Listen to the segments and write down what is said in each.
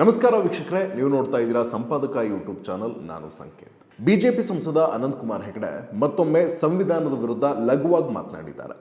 ನಮಸ್ಕಾರ ವೀಕ್ಷಕರೇ, ನೀವು ನೋಡ್ತಾ ಇದ್ದೀರಾ ಸಂಪಾದಕ ಯೂಟ್ಯೂಬ್ ಚಾನಲ್ ನಾನು ಸಂಕೇತ್. ಬಿಜೆಪಿ ಸಂಸದ ಅನಂತ್ ಕುಮಾರ್ ಹೆಗಡೆ ಮತ್ತೊಮ್ಮೆ ಸಂವಿಧಾನದ ವಿರುದ್ಧ ಲಘುವಾಗಿ ಮಾತನಾಡಿದ್ದಾರೆ.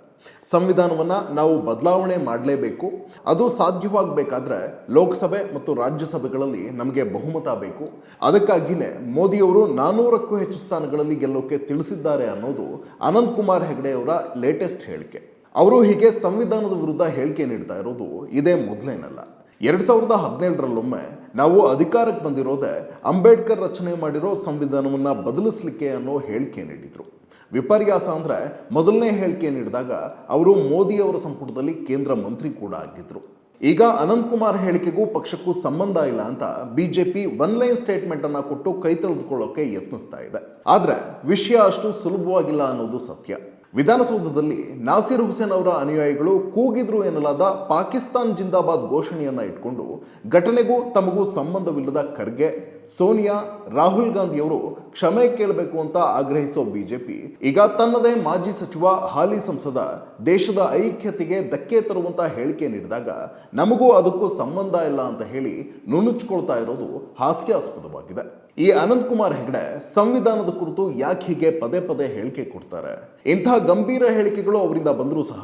ಸಂವಿಧಾನವನ್ನ ನಾವು ಬದಲಾವಣೆ ಮಾಡಲೇಬೇಕು, ಅದು ಸಾಧ್ಯವಾಗಬೇಕಾದ್ರೆ ಲೋಕಸಭೆ ಮತ್ತು ರಾಜ್ಯಸಭೆಗಳಲ್ಲಿ ನಮಗೆ ಬಹುಮತ ಬೇಕು. ಅದಕ್ಕಾಗಿಯೇ ಮೋದಿಯವರು ನಾನ್ನೂರಕ್ಕೂ ಹೆಚ್ಚು ಸ್ಥಾನಗಳಲ್ಲಿ ಗೆಲ್ಲೋಕೆ ತಿಳಿಸಿದ್ದಾರೆ ಅನ್ನೋದು ಅನಂತ್ ಕುಮಾರ್ ಹೆಗಡೆ ಅವರ ಲೇಟೆಸ್ಟ್ ಹೇಳಿಕೆ. ಅವರು ಹೀಗೆ ಸಂವಿಧಾನದ ವಿರುದ್ಧ ಹೇಳಿಕೆ ನೀಡ್ತಾ ಇರೋದು ಇದೇ ಮೊದಲೇನಲ್ಲ. ಎರಡ್ ಸಾವಿರದ ಹದಿನೇಳರಲ್ಲೊಮ್ಮೆ ನಾವು ಅಧಿಕಾರಕ್ಕೆ ಬಂದಿರೋದೇ ಅಂಬೇಡ್ಕರ್ ರಚನೆ ಮಾಡಿರೋ ಸಂವಿಧಾನವನ್ನ ಬದಲಿಸಲಿಕ್ಕೆ ಅನ್ನೋ ಹೇಳಿಕೆ ನೀಡಿದ್ರು. ವಿಪರ್ಯಾಸ ಅಂದ್ರೆ ಮೊದಲನೇ ಹೇಳಿಕೆ ನೀಡಿದಾಗ ಅವರು ಮೋದಿಯವರ ಸಂಪುಟದಲ್ಲಿ ಕೇಂದ್ರ ಮಂತ್ರಿ ಕೂಡ ಆಗಿದ್ರು. ಈಗ ಅನಂತಕುಮಾರ್ ಹೇಳಿಕೆಗೂ ಪಕ್ಷಕ್ಕೂ ಸಂಬಂಧ ಇಲ್ಲ ಅಂತ ಬಿಜೆಪಿ ಒನ್ ಲೈನ್ ಸ್ಟೇಟ್ಮೆಂಟ್ ಅನ್ನ ಕೊಟ್ಟು ಕೈ ತೊಳೆದುಕೊಳ್ಳೋಕೆ ಯತ್ನಿಸ್ತಾ ಇದೆ. ಆದ್ರೆ ವಿಷಯ ಅಷ್ಟು ಸುಲಭವಾಗಿಲ್ಲ ಅನ್ನೋದು ಸತ್ಯ. ವಿಧಾನಸೌಧದಲ್ಲಿ ನಾಸಿರ್ ಹುಸೇನ್ ಅವರ ಅನುಯಾಯಿಗಳು ಕೂಗಿದ್ರು ಎನ್ನಲಾದ ಪಾಕಿಸ್ತಾನ್ ಜಿಂದಾಬಾದ್ ಘೋಷಣೆಯನ್ನ ಇಟ್ಕೊಂಡು ಘಟನೆಗೂ ತಮಗೂ ಸಂಬಂಧವಿಲ್ಲದ ಖರ್ಗೆ, ಸೋನಿಯಾ, ರಾಹುಲ್ ಗಾಂಧಿಯವರು ಕ್ಷಮೆ ಕೇಳಬೇಕು ಅಂತ ಆಗ್ರಹಿಸೋ ಬಿಜೆಪಿ, ಈಗ ತನ್ನದೇ ಮಾಜಿ ಸಚಿವ ಹಾಲಿ ಸಂಸದ ದೇಶದ ಐಕ್ಯತೆಗೆ ಧಕ್ಕೆ ತರುವಂತ ಹೇಳಿಕೆ ನೀಡಿದಾಗ ನಮಗೂ ಅದಕ್ಕೂ ಸಂಬಂಧ ಇಲ್ಲ ಅಂತ ಹೇಳಿ ನುಣುಚ್ಕೊಳ್ತಾ ಇರೋದು ಹಾಸ್ಯಾಸ್ಪದವಾಗಿದೆ. ಈ ಅನಂತ್ ಕುಮಾರ್ ಹೆಗಡೆ ಸಂವಿಧಾನದ ಕುರಿತು ಯಾಕೆ ಹೀಗೆ ಪದೇ ಪದೇ ಹೇಳಿಕೆ ಕೊಡ್ತಾರೆ? ಇಂಥ ಗಂಭೀರ ಹೇಳಿಕೆಗಳು ಅವರಿಂದ ಬಂದರೂ ಸಹ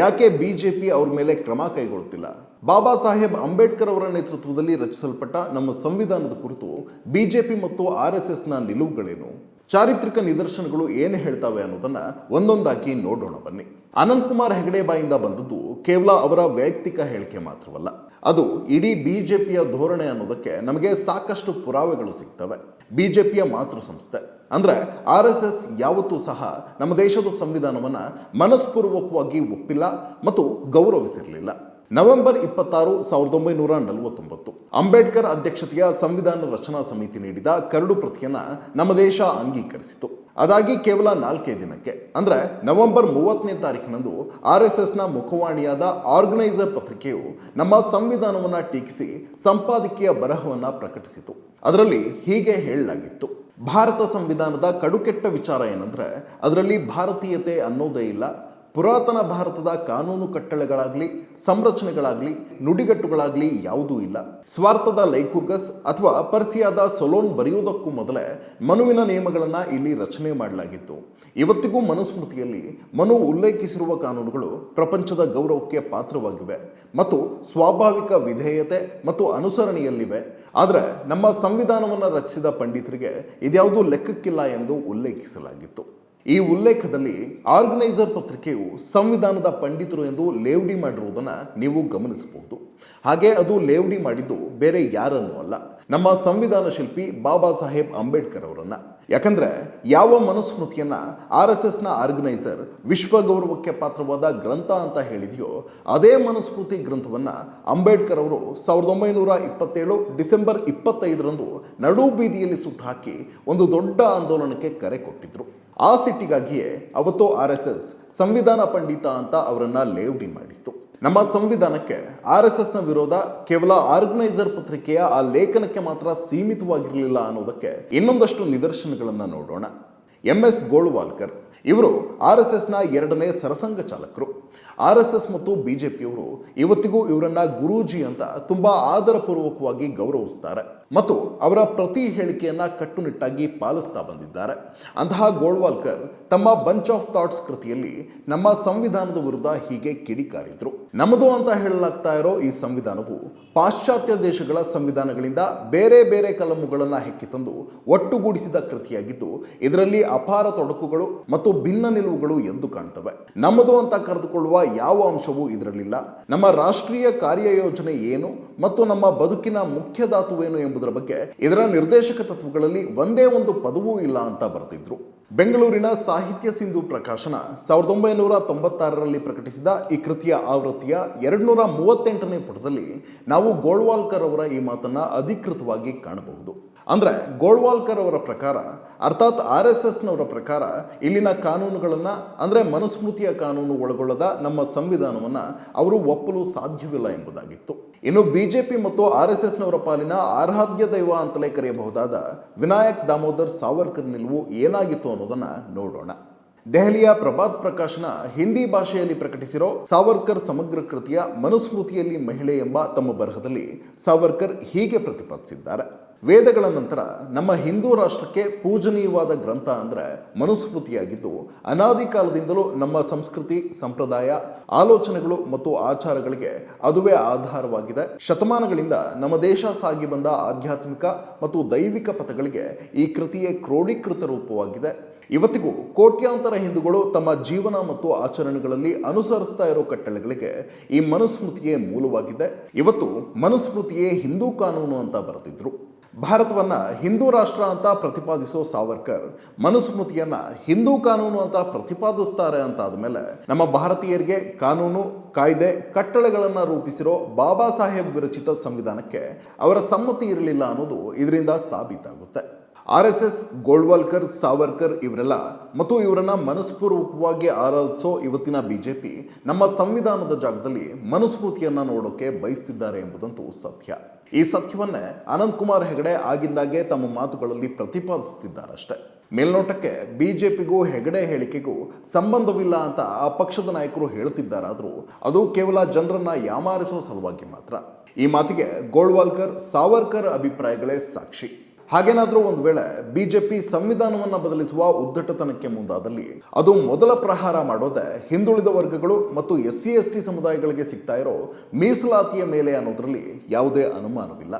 ಯಾಕೆ ಬಿಜೆಪಿ ಅವ್ರ ಮೇಲೆ ಕ್ರಮ ಕೈಗೊಳ್ಳುತ್ತಿಲ್ಲ ಬಾಬಾ ಸಾಹೇಬ್ ಅಂಬೇಡ್ಕರ್ ಅವರ ನೇತೃತ್ವದಲ್ಲಿ ರಚಿಸಲ್ಪಟ್ಟ ನಮ್ಮ ಸಂವಿಧಾನದ ಕುರಿತು ಬಿಜೆಪಿ ಮತ್ತು ಆರ್ ಎಸ್ ಎಸ್ನ ನಿಲುವುಗಳೇನು? ಚಾರಿತ್ರಿಕ ನಿದರ್ಶನಗಳು ಏನು ಹೇಳ್ತವೆ ಅನ್ನೋದನ್ನ ಒಂದೊಂದಾಗಿ ನೋಡೋಣ ಬನ್ನಿ. ಅನಂತ್ ಕುಮಾರ್ ಹೆಗಡೆ ಬಾಯಿಂದ ಬಂದದ್ದು ಕೇವಲ ಅವರ ವೈಯಕ್ತಿಕ ಹೇಳಿಕೆ ಮಾತ್ರವಲ್ಲ. ಅದು ಇಡೀ ಬಿಜೆಪಿಯ ಧೋರಣೆ ಅನ್ನೋದಕ್ಕೆ ನಮಗೆ ಸಾಕಷ್ಟು ಪುರಾವೆಗಳು ಸಿಗ್ತವೆ. ಬಿಜೆಪಿಯ ಮಾತೃ ಸಂಸ್ಥೆ. ಅಂದರೆ ಆರ್ ಎಸ್ ಎಸ್ ಯಾವತ್ತೂ ಸಹ ನಮ್ಮ ದೇಶದ ಸಂವಿಧಾನವನ್ನ ಮನಸ್ಪೂರ್ವಕವಾಗಿ ಒಪ್ಪಿಲ್ಲ ಮತ್ತು ಗೌರವಿಸಿರಲಿಲ್ಲ. ನವೆಂಬರ್ ಇಪ್ಪತ್ತಾರು ಸಾವಿರದ ಒಂಬೈನೂರ ನಲವತ್ತೊಂಬತ್ತು. ಅಂಬೇಡ್ಕರ್ ಅಧ್ಯಕ್ಷತೆಯ ಸಂವಿಧಾನ ರಚನಾ ಸಮಿತಿ ನೀಡಿದ ಕರಡು ಪ್ರತಿಯನ್ನ ನಮ್ಮ ದೇಶ ಅಂಗೀಕರಿಸಿತು. ಅದಾಗಿ ಕೇವಲ ನಾಲ್ಕೇ ದಿನಕ್ಕೆ. ಅಂದ್ರೆ ನವೆಂಬರ್ ಮೂವತ್ತನೇ ತಾರೀಕಿನಂದು ಆರ್ ಎಸ್ ಎಸ್ನ ಮುಖವಾಣಿಯಾದ ಆರ್ಗನೈಸರ್ ಪತ್ರಿಕೆಯು ನಮ್ಮ ಸಂವಿಧಾನವನ್ನ ಟೀಕಿಸಿ ಸಂಪಾದಕೀಯ ಬರಹವನ್ನ ಪ್ರಕಟಿಸಿತು. ಅದರಲ್ಲಿ ಹೀಗೆ ಹೇಳಲಾಗಿತ್ತು. ಭಾರತ ಸಂವಿಧಾನದ ಕಡುಕೆಟ್ಟ ವಿಚಾರ ಏನಂದ್ರೆ, ಅದರಲ್ಲಿ ಭಾರತೀಯತೆ ಅನ್ನೋದೇ ಇಲ್ಲ ಪುರಾತನ ಭಾರತದ ಕಾನೂನು ಕಟ್ಟಳೆಗಳಾಗಲಿ, ಸಂರಚನೆಗಳಾಗಲಿ, ನುಡಿಗಟ್ಟುಗಳಾಗಲಿ ಯಾವುದೂ ಇಲ್ಲ. ಸ್ವಾರ್ಥದ ಲೈಕುರ್ಗಸ್ ಅಥವಾ ಪರ್ಸಿಯಾದ ಸೊಲೋನ್ ಬರೆಯುವುದಕ್ಕೂ ಮೊದಲೇ ಮನುವಿನ ನಿಯಮಗಳನ್ನು ಇಲ್ಲಿ ರಚನೆ ಮಾಡಲಾಗಿತ್ತು. ಇವತ್ತಿಗೂ ಮನುಸ್ಮೃತಿಯಲ್ಲಿ ಮನು ಉಲ್ಲೇಖಿಸಿರುವ ಕಾನೂನುಗಳು ಪ್ರಪಂಚದ ಗೌರವಕ್ಕೆ ಪಾತ್ರವಾಗಿವೆ ಮತ್ತು ಸ್ವಾಭಾವಿಕ ವಿಧೇಯತೆ ಮತ್ತು ಅನುಸರಣೆಯಲ್ಲಿವೆ. ಆದರೆ ನಮ್ಮ ಸಂವಿಧಾನವನ್ನು ರಚಿಸಿದ ಪಂಡಿತರಿಗೆ ಇದ್ಯಾವುದೂ ಲೆಕ್ಕಕ್ಕಿಲ್ಲ ಎಂದು ಉಲ್ಲೇಖಿಸಲಾಗಿತ್ತು. ಈ ಉಲ್ಲೇಖದಲ್ಲಿ ಆರ್ಗನೈಸರ್ ಪತ್ರಿಕೆಯು ಸಂವಿಧಾನದ ಪಂಡಿತರು ಎಂದು ಲೇವಡಿ ಮಾಡಿರುವುದನ್ನು ನೀವು ಗಮನಿಸಬಹುದು. ಹಾಗೆ ಅದು ಲೇವಡಿ ಮಾಡಿದ್ದು ಬೇರೆ ಯಾರನ್ನೂ ಅಲ್ಲ. ನಮ್ಮ ಸಂವಿಧಾನ ಶಿಲ್ಪಿ ಬಾಬಾ ಸಾಹೇಬ್ ಅಂಬೇಡ್ಕರ್ ಅವರನ್ನು. ಯಾಕಂದರೆ ಯಾವ ಮನುಸ್ಮೃತಿಯನ್ನ ಆರ್ ಎಸ್ ಎಸ್ನ ಆರ್ಗನೈಸರ್ ವಿಶ್ವ ಗೌರವಕ್ಕೆ ಪಾತ್ರವಾದ ಗ್ರಂಥ ಅಂತ ಹೇಳಿದೆಯೋ, ಅದೇ ಮನುಸ್ಮೃತಿ ಗ್ರಂಥವನ್ನ ಅಂಬೇಡ್ಕರ್ ಅವರು ಸಾವಿರದ ಒಂಬೈನೂರ ಇಪ್ಪತ್ತೇಳು ಡಿಸೆಂಬರ್ ಇಪ್ಪತ್ತೈದರಂದು ನಡು ಬೀದಿಯಲ್ಲಿ ಸುಟ್ಟು ಹಾಕಿ ಒಂದು ದೊಡ್ಡ ಆಂದೋಲನಕ್ಕೆ ಕರೆ ಕೊಟ್ಟಿದ್ರು. ಆ ಸಿಟ್ಟಿಗಾಗಿಯೇ ಅವತ್ತು ಆರ್ ಎಸ್ ಎಸ್ ಸಂವಿಧಾನ ಪಂಡಿತ ಅಂತ ಅವರನ್ನು ಲೇವಡಿ ಮಾಡಿತ್ತು. ನಮ್ಮ ಸಂವಿಧಾನಕ್ಕೆ ಆರ್ ಎಸ್ ಎಸ್ನ ವಿರೋಧ ಕೇವಲ ಆರ್ಗನೈಸರ್ ಪತ್ರಿಕೆಯ ಆ ಲೇಖನಕ್ಕೆ ಮಾತ್ರ ಸೀಮಿತವಾಗಿರಲಿಲ್ಲ ಅನ್ನೋದಕ್ಕೆ ಇನ್ನೊಂದಷ್ಟು ನಿದರ್ಶನಗಳನ್ನು ನೋಡೋಣ. ಎಂ ಎಸ್ ಗೋಳ್ವಾಲ್ಕರ್ ಇವರು ಆರ್ ಎಸ್ ಎಸ್ನ ಎರಡನೇ ಸರಸಂಘ ಚಾಲಕರು. ಆರ್ ಎಸ್ ಎಸ್ ಮತ್ತು ಬಿಜೆಪಿಯವರು ಇವತ್ತಿಗೂ ಇವರನ್ನ ಗುರೂಜಿ ಅಂತ ತುಂಬಾ ಆದರಪೂರ್ವಕವಾಗಿ ಗೌರವಿಸ್ತಾರೆ. ಮತ್ತು ಅವರ ಪ್ರತಿ ಹೇಳಿಕೆಯನ್ನ ಕಟ್ಟುನಿಟ್ಟಾಗಿ ಪಾಲಿಸ್ತಾ ಬಂದಿದ್ದಾರೆ. ಅಂತಹ ಗೋಳ್ವಾಲ್ಕರ್ ತಮ್ಮ ಬಂಚ್ ಆಫ್ ಥಾಟ್ಸ್ ಕೃತಿಯಲ್ಲಿ ನಮ್ಮ ಸಂವಿಧಾನದ ವಿರುದ್ಧ ಹೀಗೆ ಕಿಡಿಕಾರಿದ್ರು. ನಮ್ಮದು ಅಂತ ಹೇಳಲಾಗ್ತಾ ಇರೋ ಈ ಸಂವಿಧಾನವು ಪಾಶ್ಚಾತ್ಯ ದೇಶಗಳ ಸಂವಿಧಾನಗಳಿಂದ ಬೇರೆ ಬೇರೆ ಕಲಮುಗಳನ್ನು ಹೆಕ್ಕಿ ತಂದು ಒಟ್ಟುಗೂಡಿಸಿದ ಕೃತಿಯಾಗಿದ್ದು, ಇದರಲ್ಲಿ ಅಪಾರ ತೊಡಕುಗಳು ಮತ್ತು ಭಿನ್ನ ನಿಲುವುಗಳು ಎದ್ದು ಕಾಣ್ತವೆ. ನಮ್ಮದು ಅಂತ ಕರೆದುಕೊಳ್ಳುವ ಯಾವ ಅಂಶವೂ ಇದರಲ್ಲಿಲ್ಲ. ನಮ್ಮ ರಾಷ್ಟ್ರೀಯ ಕಾರ್ಯಯೋಜನೆ ಏನು ಮತ್ತು ನಮ್ಮ ಬದುಕಿನ ಮುಖ್ಯ ಧಾತುವೇನು ಎಂಬುದರ ಬಗ್ಗೆ ಇದರ ನಿರ್ದೇಶಕ ತತ್ವಗಳಲ್ಲಿ ಒಂದೇ ಒಂದು ಪದವೂ ಇಲ್ಲ ಅಂತ ಬರೆದಿದ್ರು. ಬೆಂಗಳೂರಿನ ಸಾಹಿತ್ಯ ಸಿಂಧು ಪ್ರಕಾಶನ ಸಾವಿರದ ಒಂಬೈನೂರ ತೊಂಬತ್ತಾರರಲ್ಲಿ ಪ್ರಕಟಿಸಿದ ಈ ಕೃತಿಯ ಆವೃತ್ತಿಯ ಎರಡ್ನೂರ ಮೂವತ್ತೆಂಟನೇ ಪುಟದಲ್ಲಿ ನಾವು ಗೋಳ್ವಾಲ್ಕರ್ ಅವರ ಈ ಮಾತನ್ನ ಅಧಿಕೃತವಾಗಿ ಕಾಣಬಹುದು. ಅಂದ್ರೆ ಗೋಳ್ವಾಲ್ಕರ್ ಅವರ ಪ್ರಕಾರ, ಅರ್ಥಾತ್ ಆರ್ ಎಸ್ ಎಸ್ನವರ ಪ್ರಕಾರ ಇಲ್ಲಿನ ಕಾನೂನುಗಳನ್ನ, ಅಂದ್ರೆ ಮನುಸ್ಮೃತಿಯ ಕಾನೂನು ಒಳಗೊಳ್ಳದ ನಮ್ಮ ಸಂವಿಧಾನವನ್ನ ಅವರು ಒಪ್ಪಲು ಸಾಧ್ಯವಿಲ್ಲ ಎಂಬುದಾಗಿತ್ತು. ಇನ್ನು ಬಿಜೆಪಿ ಮತ್ತು ಆರ್ ಎಸ್ ಎಸ್ನವರ ಪಾಲಿನ ಆರಾಧ್ಯ ದೈವ ಅಂತಲೇ ಕರೆಯಬಹುದಾದ ವಿನಾಯಕ್ ದಾಮೋದರ್ ಸಾವರ್ಕರ್ ನಿಲುವು ಏನಾಗಿತ್ತು ಅನ್ನೋದನ್ನು ನೋಡೋಣ. ದೆಹಲಿಯ ಪ್ರಭಾತ್ ಪ್ರಕಾಶನ ಹಿಂದಿ ಭಾಷೆಯಲ್ಲಿ ಪ್ರಕಟಿಸಿರೋ ಸಾವರ್ಕರ್ ಸಮಗ್ರ ಕೃತಿಯ ಮನುಸ್ಮೃತಿಯಲ್ಲಿ ಮಹಿಳೆ ಎಂಬ ತಮ್ಮ ಬರಹದಲ್ಲಿ ಸಾವರ್ಕರ್ ಹೀಗೆ ಪ್ರತಿಪಾದಿಸಿದ್ದಾರೆ. ವೇದಗಳ ನಂತರ ನಮ್ಮ ಹಿಂದೂ ರಾಷ್ಟ್ರಕ್ಕೆ ಪೂಜನೀಯವಾದ ಗ್ರಂಥ ಅಂದರೆ ಮನುಸ್ಮೃತಿಯಾಗಿದ್ದು, ಅನಾದಿ ಕಾಲದಿಂದಲೂ ನಮ್ಮ ಸಂಸ್ಕೃತಿ, ಸಂಪ್ರದಾಯ, ಆಲೋಚನೆಗಳು ಮತ್ತು ಆಚಾರಗಳಿಗೆ ಅದುವೇ ಆಧಾರವಾಗಿದೆ. ಶತಮಾನಗಳಿಂದ ನಮ್ಮ ದೇಶ ಸಾಗಿ ಬಂದ ಆಧ್ಯಾತ್ಮಿಕ ಮತ್ತು ದೈವಿಕ ಪಥಗಳಿಗೆ ಈ ಕೃತಿಯೇ ಕ್ರೋಢೀಕೃತ ರೂಪವಾಗಿದೆ. ಇವತ್ತಿಗೂ ಕೋಟ್ಯಾಂತರ ಹಿಂದೂಗಳು ತಮ್ಮ ಜೀವನ ಮತ್ತು ಆಚರಣೆಗಳಲ್ಲಿ ಅನುಸರಿಸ್ತಾ ಇರೋ ಕಟ್ಟಳೆಗಳಿಗೆ ಈ ಮನುಸ್ಮೃತಿಯೇ ಮೂಲವಾಗಿದೆ. ಇವತ್ತು ಮನುಸ್ಮೃತಿಯೇ ಹಿಂದೂ ಕಾನೂನು ಅಂತ ಬರೆದಿದ್ರು. ಭಾರತವನ್ನ ಹಿಂದೂ ರಾಷ್ಟ್ರ ಅಂತ ಪ್ರತಿಪಾದಿಸೋ ಸಾವರ್ಕರ್ ಮನುಸ್ಮೃತಿಯನ್ನು ಹಿಂದೂ ಕಾನೂನು ಅಂತ ಪ್ರತಿಪಾದಿಸ್ತಾರೆ ಅಂತ ಆದಮೇಲೆ ನಮ್ಮ ಭಾರತೀಯರಿಗೆ ಕಾನೂನು, ಕಾಯ್ದೆ, ಕಟ್ಟಳೆಗಳನ್ನು ರೂಪಿಸಿರೋ ಬಾಬಾ ಸಾಹೇಬ್ ವಿರಚಿತ ಸಂವಿಧಾನಕ್ಕೆ ಅವರ ಸಮ್ಮತಿ ಇರಲಿಲ್ಲ ಅನ್ನೋದು ಇದರಿಂದ ಸಾಬೀತಾಗುತ್ತೆ. ಆರ್ ಎಸ್ ಎಸ್ ಸಾವರ್ಕರ್ ಇವರೆಲ್ಲ ಮತ್ತು ಇವರನ್ನ ಮನಸ್ಪೂರ್ವಕವಾಗಿ ಆರಾಧಿಸೋ ಇವತ್ತಿನ ಬಿಜೆಪಿ ನಮ್ಮ ಸಂವಿಧಾನದ ಜಾಗದಲ್ಲಿ ಮನುಸ್ಮೃತಿಯನ್ನ ನೋಡೋಕೆ ಬಯಸ್ತಿದ್ದಾರೆ ಎಂಬುದಂತೂ ಸತ್ಯ. ಈ ಸತ್ಯವನ್ನೇ ಅನಂತ್ ಕುಮಾರ್ ಹೆಗಡೆ ಆಗಿಂದಾಗೆ ತಮ್ಮ ಮಾತುಗಳಲ್ಲಿ ಪ್ರತಿಪಾದಿಸುತ್ತಿದ್ದಾರಷ್ಟೇ ಮೇಲ್ನೋಟಕ್ಕೆ ಬಿಜೆಪಿಗೂ ಹೆಗಡೆ ಹೇಳಿಕೆಗೂ ಸಂಬಂಧವಿಲ್ಲ ಅಂತ ಆ ಪಕ್ಷದ ನಾಯಕರು ಹೇಳ್ತಿದ್ದಾರಾದರೂ ಅದು ಕೇವಲ ಜನರನ್ನ ಯಾಮಾರಿಸೋ ಸಲುವಾಗಿ ಮಾತ್ರ. ಈ ಮಾತಿಗೆ ಗೋಳ್ವಾಲ್ಕರ್, ಸಾವರ್ಕರ್ ಅಭಿಪ್ರಾಯಗಳೇ ಸಾಕ್ಷಿ. ಹಾಗೇನಾದರೂ ಒಂದು ವೇಳೆ ಬಿಜೆಪಿ ಸಂವಿಧಾನವನ್ನು ಬದಲಿಸುವ ಉದ್ದಟತನಕ್ಕೆ ಮುಂದಾದಲ್ಲಿ ಅದು ಮೊದಲ ಪ್ರಹಾರ ಮಾಡೋದೇ ಹಿಂದುಳಿದ ವರ್ಗಗಳು ಮತ್ತು ಎಸ್ ಸಿ ಎಸ್ ಟಿ ಸಮುದಾಯಗಳಿಗೆ ಸಿಗ್ತಾ ಇರೋ ಮೀಸಲಾತಿಯ ಮೇಲೆ ಅನ್ನೋದರಲ್ಲಿ ಯಾವುದೇ ಅನುಮಾನವಿಲ್ಲ.